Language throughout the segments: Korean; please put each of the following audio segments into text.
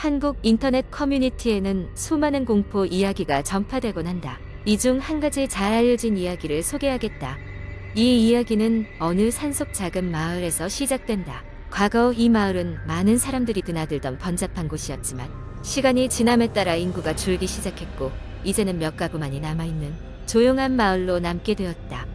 한국 인터넷 커뮤니티에는 수많은 공포 이야기가 전파되곤 한다. 이 중 한 가지 잘 알려진 이야기를 소개하겠다. 이 이야기는 어느 산속 작은 마을에서 시작된다. 과거 이 마을은 많은 사람들이 드나들던 번잡한 곳이었지만 시간이 지남에 따라 인구가 줄기 시작했고 이제는 몇 가구만이 남아있는 조용한 마을로 남게 되었다.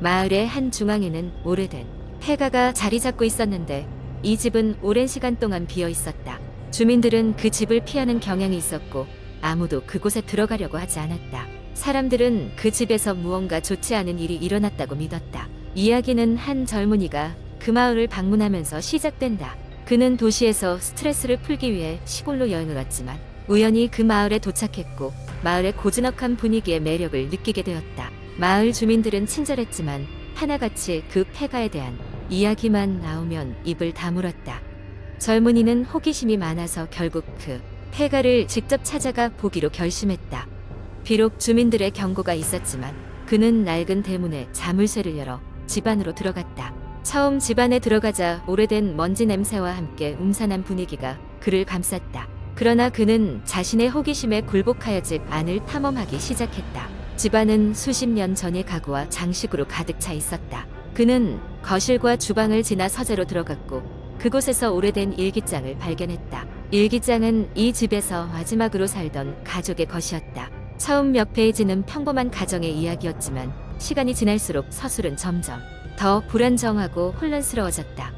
마을의 한 중앙에는 오래된 폐가가 자리 잡고 있었는데 이 집은 오랜 시간 동안 비어 있었다. 주민들은 그 집을 피하는 경향이 있었고 아무도 그곳에 들어가려고 하지 않았다. 사람들은 그 집에서 무언가 좋지 않은 일이 일어났다고 믿었다. 이야기는 한 젊은이가 그 마을을 방문하면서 시작된다. 그는 도시에서 스트레스를 풀기 위해 시골로 여행을 왔지만 우연히 그 마을에 도착했고 마을의 고즈넉한 분위기의 매력을 느끼게 되었다. 마을 주민들은 친절했지만 하나같이 그 폐가에 대한 이야기만 나오면 입을 다물었다. 젊은이는 호기심이 많아서 결국 그 폐가를 직접 찾아가 보기로 결심했다. 비록 주민들의 경고가 있었지만 그는 낡은 대문에 자물쇠를 열어 집 안으로 들어갔다. 처음 집 안에 들어가자 오래된 먼지 냄새와 함께 음산한 분위기가 그를 감쌌다. 그러나 그는 자신의 호기심에 굴복하여 집 안을 탐험하기 시작했다. 집안은 수십 년 전의 가구와 장식으로 가득 차 있었다. 그는 거실과 주방을 지나 서재로 들어갔고 그곳에서 오래된 일기장을 발견했다. 일기장은 이 집에서 마지막으로 살던 가족의 것이었다. 처음 몇 페이지는 평범한 가정의 이야기였지만 시간이 지날수록 서술은 점점 더 불안정하고 혼란스러워졌다.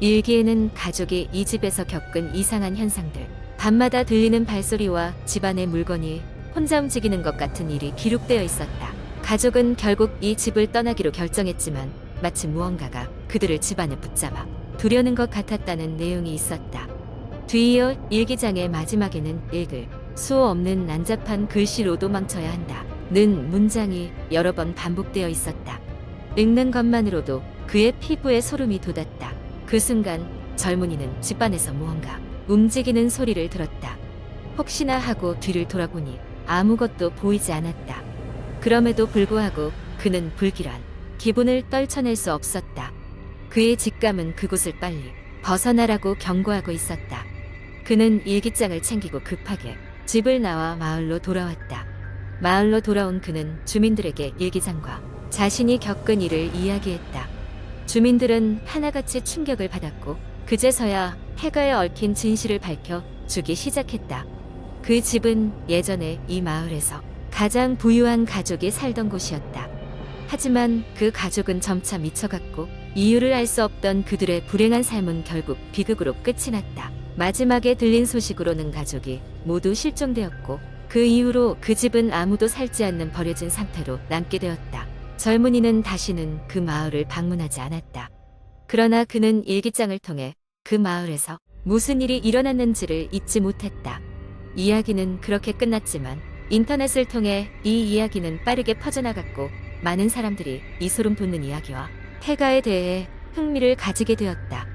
일기에는 가족이 이 집에서 겪은 이상한 현상들, 밤마다 들리는 발소리와 집안의 물건이 혼자 움직이는 것 같은 일이 기록되어 있었다. 가족은 결국 이 집을 떠나기로 결정했지만 마치 무언가가 그들을 집안에 붙잡아 두려는 것 같았다는 내용이 있었다. 뒤이어 일기장의 마지막에는 읽을 수 없는 난잡한 글씨로도 망쳐야 한다. 는 문장이 여러 번 반복되어 있었다. 읽는 것만으로도 그의 피부에 소름이 돋았다. 그 순간 젊은이는 집안에서 무언가 움직이는 소리를 들었다. 혹시나 하고 뒤를 돌아보니 아무것도 보이지 않았다. 그럼에도 불구하고 그는 불길한 기분을 떨쳐낼 수 없었다. 그의 직감은 그곳을 빨리 벗어나라고 경고하고 있었다. 그는 일기장을 챙기고 급하게 집을 나와 마을로 돌아왔다. 마을로 돌아온 그는 주민들에게 일기장과 자신이 겪은 일을 이야기했다. 주민들은 하나같이 충격을 받았고 그제서야 해가에 얽힌 진실을 밝혀 주기 시작했다. 그 집은 예전에 이 마을에서 가장 부유한 가족이 살던 곳이었다. 하지만 그 가족은 점차 미쳐갔고 이유를 알 수 없던 그들의 불행한 삶은 결국 비극으로 끝이 났다. 마지막에 들린 소식으로는 가족이 모두 실종되었고 그 이후로 그 집은 아무도 살지 않는 버려진 상태로 남게 되었다. 젊은이는 다시는 그 마을을 방문하지 않았다. 그러나 그는 일기장을 통해 그 마을에서 무슨 일이 일어났는지를 잊지 못했다. 이야기는 그렇게 끝났지만 인터넷을 통해 이 이야기는 빠르게 퍼져나갔고 많은 사람들이 이 소름 돋는 이야기와 폐가에 대해 흥미를 가지게 되었다.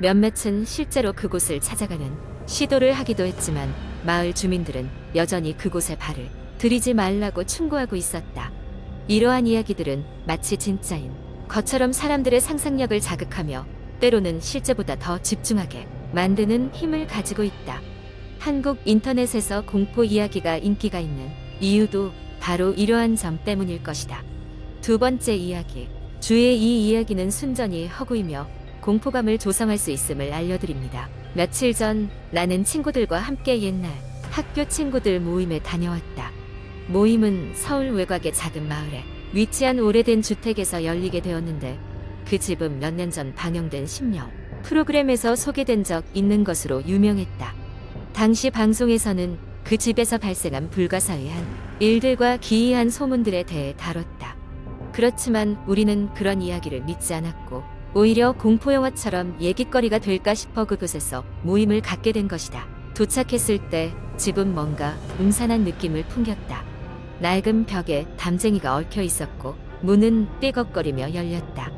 몇몇은 실제로 그곳을 찾아가는 시도를 하기도 했지만 마을 주민들은 여전히 그곳에 발을 들이지 말라고 충고하고 있었다. 이러한 이야기들은 마치 진짜인 것처럼 사람들의 상상력을 자극하며 때로는 실제보다 더 집중하게 만드는 힘을 가지고 있다. 한국 인터넷에서 공포 이야기가 인기가 있는 이유도 바로 이러한 점 때문일 것이다. 두 번째 이야기. 주의 이 이야기는 순전히 허구이며 공포감을 조성할 수 있음을 알려드립니다. 며칠 전 나는 친구들과 함께 옛날 학교 친구들 모임에 다녀왔다. 모임은 서울 외곽의 작은 마을에 위치한 오래된 주택에서 열리게 되었는데 그 집은 몇 년 전 방영된 심령 프로그램에서 소개된 적 있는 것으로 유명했다. 당시 방송에서는 그 집에서 발생한 불가사의한 일들과 기이한 소문들에 대해 다뤘다. 그렇지만 우리는 그런 이야기를 믿지 않았고 오히려 공포영화처럼 얘기거리가 될까 싶어 그곳에서 모임을 갖게 된 것이다. 도착했을 때 집은 뭔가 음산한 느낌을 풍겼다. 낡은 벽에 담쟁이가 얽혀 있었고 문은 삐걱거리며 열렸다.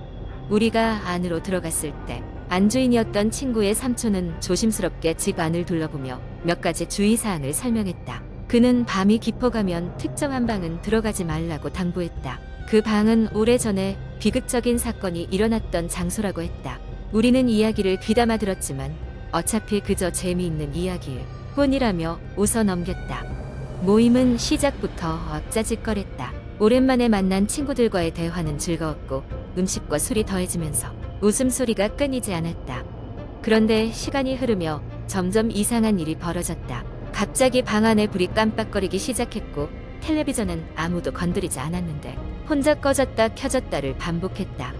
우리가 안으로 들어갔을 때 안주인이었던 친구의 삼촌은 조심스럽게 집 안을 둘러보며 몇 가지 주의사항을 설명했다. 그는 밤이 깊어가면 특정한 방은 들어가지 말라고 당부했다. 그 방은 오래전에 비극적인 사건이 일어났던 장소라고 했다. 우리는 이야기를 귀담아 들었지만 어차피 그저 재미있는 이야기일 폰이라며 웃어 넘겼다. 모임은 시작부터 왁자지껄했다. 오랜만에 만난 친구들과의 대화는 즐거웠고 음식과 술이 더해지면서 웃음소리가 끊이지 않았다. 그런데 시간이 흐르며 점점 이상한 일이 벌어졌다. 갑자기 방 안에 불이 깜빡거리기 시작했고 텔레비전은 아무도 건드리지 않았는데 혼자 꺼졌다 켜졌다를 반복했다.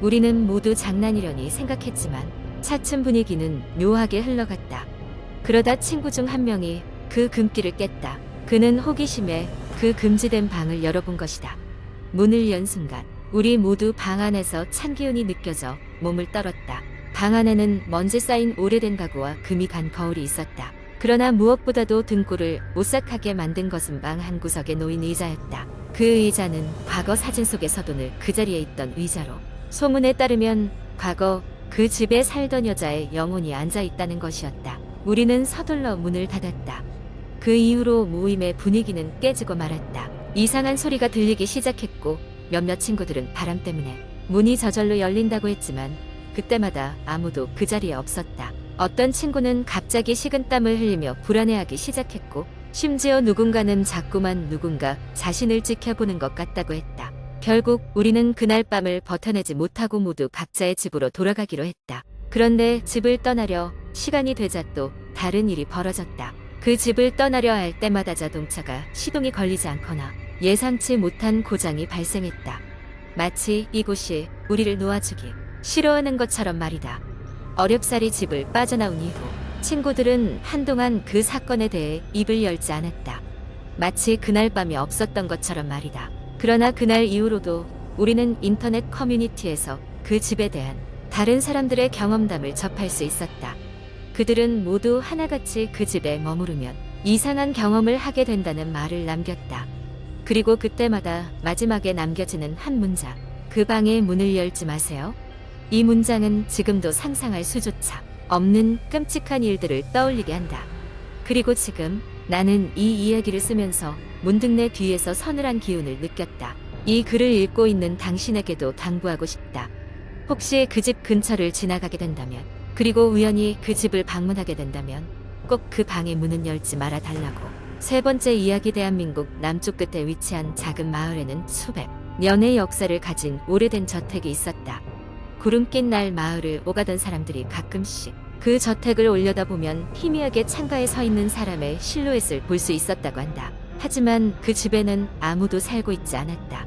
우리는 모두 장난이려니 생각했지만 차츰 분위기는 묘하게 흘러갔다. 그러다 친구 중 한 명이 그 금기를 깼다. 그는 호기심에 그 금지된 방을 열어본 것이다. 문을 연 순간 우리 모두 방 안에서 찬 기운이 느껴져 몸을 떨었다. 방 안에는 먼지 쌓인 오래된 가구와 금이 간 거울이 있었다. 그러나 무엇보다도 등골을 오싹하게 만든 것은 방 한 구석에 놓인 의자였다. 그 의자는 과거 사진 속의 서돈을 그 자리에 있던 의자로 소문에 따르면 과거 그 집에 살던 여자의 영혼이 앉아 있다는 것이었다. 우리는 서둘러 문을 닫았다. 그 이후로 모임의 분위기는 깨지고 말았다. 이상한 소리가 들리기 시작했고 몇몇 친구들은 바람 때문에 문이 저절로 열린다고 했지만 그때마다 아무도 그 자리에 없었다. 어떤 친구는 갑자기 식은땀을 흘리며 불안해하기 시작했고 심지어 누군가는 자꾸만 누군가 자신을 지켜보는 것 같다고 했다. 결국 우리는 그날 밤을 버텨내지 못하고 모두 각자의 집으로 돌아가기로 했다. 그런데 집을 떠나려 시간이 되자 또 다른 일이 벌어졌다. 그 집을 떠나려 할 때마다 자동차가 시동이 걸리지 않거나 예상치 못한 고장이 발생했다. 마치 이곳이 우리를 놓아주기 싫어하는 것처럼 말이다. 어렵사리 집을 빠져나온 이후 친구들은 한동안 그 사건에 대해 입을 열지 않았다. 마치 그날 밤이 없었던 것처럼 말이다. 그러나 그날 이후로도 우리는 인터넷 커뮤니티에서 그 집에 대한 다른 사람들의 경험담을 접할 수 있었다. 그들은 모두 하나같이 그 집에 머무르면 이상한 경험을 하게 된다는 말을 남겼다. 그리고 그때마다 마지막에 남겨지는 한 문장. 그 방의 문을 열지 마세요. 이 문장은 지금도 상상할 수조차 없는 끔찍한 일들을 떠올리게 한다. 그리고 지금 나는 이 이야기를 쓰면서 문득 내 뒤에서 서늘한 기운을 느꼈다. 이 글을 읽고 있는 당신에게도 당부하고 싶다. 혹시 그 집 근처를 지나가게 된다면, 그리고 우연히 그 집을 방문하게 된다면, 꼭 그 방의 문은 열지 말아 달라고. 세 번째 이야기 대한민국 남쪽 끝에 위치한 작은 마을에는 수백 년의 역사를 가진 오래된 저택이 있었다. 구름 낀 날 마을을 오가던 사람들이 가끔씩 그 저택을 올려다보면 희미하게 창가에 서 있는 사람의 실루엣을 볼 수 있었다고 한다. 하지만 그 집에는 아무도 살고 있지 않았다.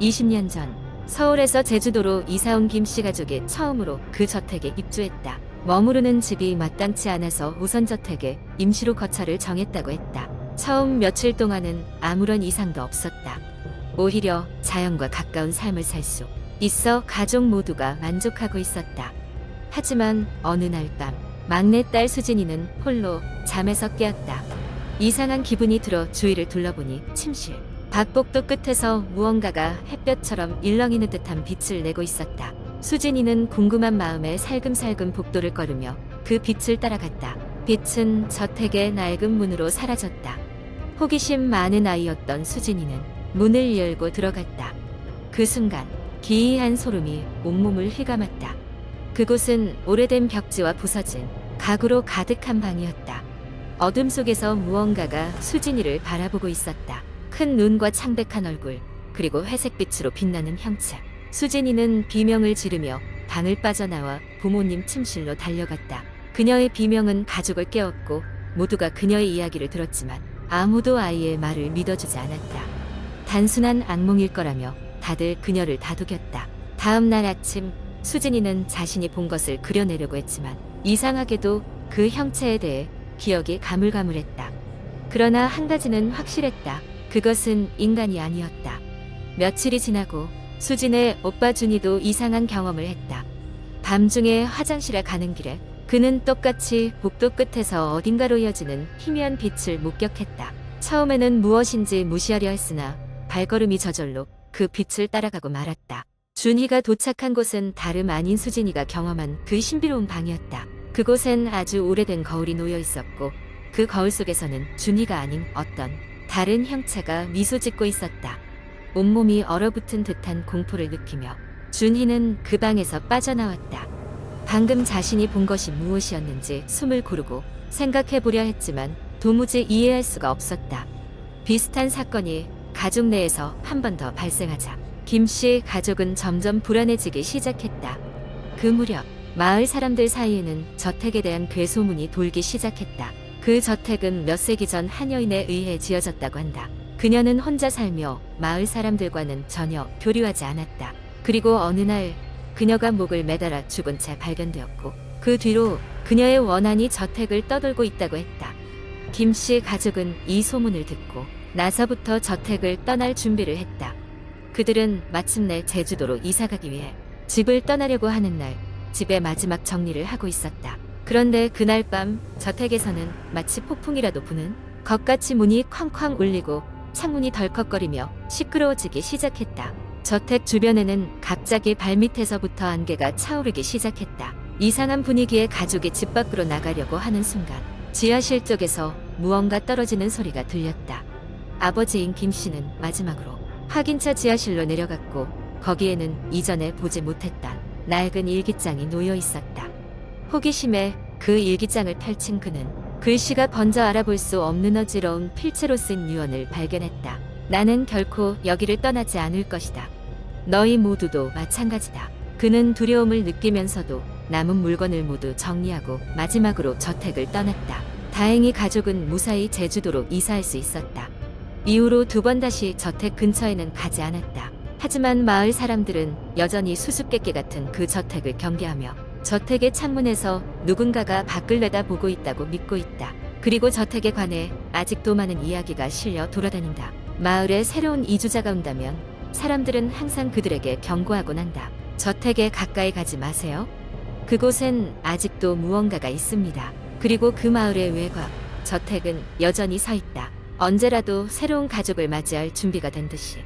20년 전 서울에서 제주도로 이사온 김씨 가족이 처음으로 그 저택에 입주했다. 머무르는 집이 마땅치 않아서 우선 저택에 임시로 거처를 정했다고 했다. 처음 며칠 동안은 아무런 이상도 없었다. 오히려 자연과 가까운 삶을 살 수 있어 가족 모두가 만족하고 있었다. 하지만 어느 날 밤 막내딸 수진이는 홀로 잠에서 깨었다. 이상한 기분이 들어 주위를 둘러보니 침실. 박복도 끝에서 무언가가 햇볕처럼 일렁이는 듯한 빛을 내고 있었다. 수진이는 궁금한 마음에 살금살금 복도를 걸으며 그 빛을 따라갔다. 빛은 저택의 낡은 문으로 사라졌다. 호기심 많은 아이였던 수진이는 문을 열고 들어갔다. 그 순간 기이한 소름이 온몸을 휘감았다. 그곳은 오래된 벽지와 부서진 가구로 가득한 방이었다. 어둠 속에서 무언가가 수진이를 바라보고 있었다. 큰 눈과 창백한 얼굴, 그리고 회색빛으로 빛나는 형체. 수진이는 비명을 지르며 방을 빠져나와 부모님 침실로 달려갔다. 그녀의 비명은 가족을 깨웠고 모두가 그녀의 이야기를 들었지만 아무도 아이의 말을 믿어주지 않았다. 단순한 악몽일 거라며 다들 그녀를 다독였다. 다음 날 아침 수진이는 자신이 본 것을 그려내려고 했지만 이상하게도 그 형체에 대해 기억이 가물가물했다. 그러나 한 가지는 확실했다. 그것은 인간이 아니었다. 며칠이 지나고 수진의 오빠 준이도 이상한 경험을 했다. 밤중에 화장실에 가는 길에 그는 똑같이 복도 끝에서 어딘가로 이어지는 희미한 빛을 목격했다. 처음에는 무엇인지 무시하려 했으나 발걸음이 저절로 그 빛을 따라가고 말았다. 준희가 도착한 곳은 다름 아닌 수진이가 경험한 그 신비로운 방이었다. 그곳엔 아주 오래된 거울이 놓여 있었고 그 거울 속에서는 준희가 아닌 어떤 다른 형체가 미소 짓고 있었다. 온몸이 얼어붙은 듯한 공포를 느끼며 준희는 그 방에서 빠져나왔다. 방금 자신이 본 것이 무엇이었는지 숨을 고르고 생각해 보려 했지만 도무지 이해할 수가 없었다. 비슷한 사건이 가족 내에서 한 번 더 발생하자 김씨 가족은 점점 불안해지기 시작했다. 그 무렵 마을 사람들 사이에는 저택에 대한 괴소문이 돌기 시작했다. 그 저택은 몇 세기 전 한 여인에 의해 지어졌다고 한다. 그녀는 혼자 살며 마을 사람들과는 전혀 교류하지 않았다. 그리고 어느 날 그녀가 목을 매달아 죽은 채 발견되었고 그 뒤로 그녀의 원한이 저택을 떠돌고 있다고 했다. 김 씨 가족은 이 소문을 듣고 나서부터 저택을 떠날 준비를 했다. 그들은 마침내 제주도로 이사가기 위해 집을 떠나려고 하는 날 집의 마지막 정리를 하고 있었다. 그런데 그날 밤 저택에서는 마치 폭풍이라도 부는 것같이 문이 쾅쾅 울리고 창문이 덜컥거리며 시끄러워지기 시작했다. 저택 주변에는 갑자기 발밑에서부터 안개가 차오르기 시작했다. 이상한 분위기에 가족이 집 밖으로 나가려고 하는 순간 지하실 쪽에서 무언가 떨어지는 소리가 들렸다. 아버지인 김 씨는 마지막으로 확인차 지하실로 내려갔고 거기에는 이전에 보지 못했던 낡은 일기장이 놓여 있었다. 호기심에 그 일기장을 펼친 그는 글씨가 번져 알아볼 수 없는 어지러운 필체로 쓴 유언을 발견했다. 나는 결코 여기를 떠나지 않을 것이다. 너희 모두도 마찬가지다. 그는 두려움을 느끼면서도 남은 물건을 모두 정리하고 마지막으로 저택을 떠났다. 다행히 가족은 무사히 제주도로 이사할 수 있었다. 이후로 두 번 다시 저택 근처에는 가지 않았다. 하지만 마을 사람들은 여전히 수수께끼 같은 그 저택을 경계하며 저택의 창문에서 누군가가 밖을 내다보고 있다고 믿고 있다. 그리고 저택에 관해 아직도 많은 이야기가 실려 돌아다닌다. 마을에 새로운 이주자가 온다면 사람들은 항상 그들에게 경고하곤 한다. 저택에 가까이 가지 마세요. 그곳엔 아직도 무언가가 있습니다. 그리고 그 마을의 외곽, 저택은 여전히 서 있다. 언제라도 새로운 가족을 맞이할 준비가 된 듯이.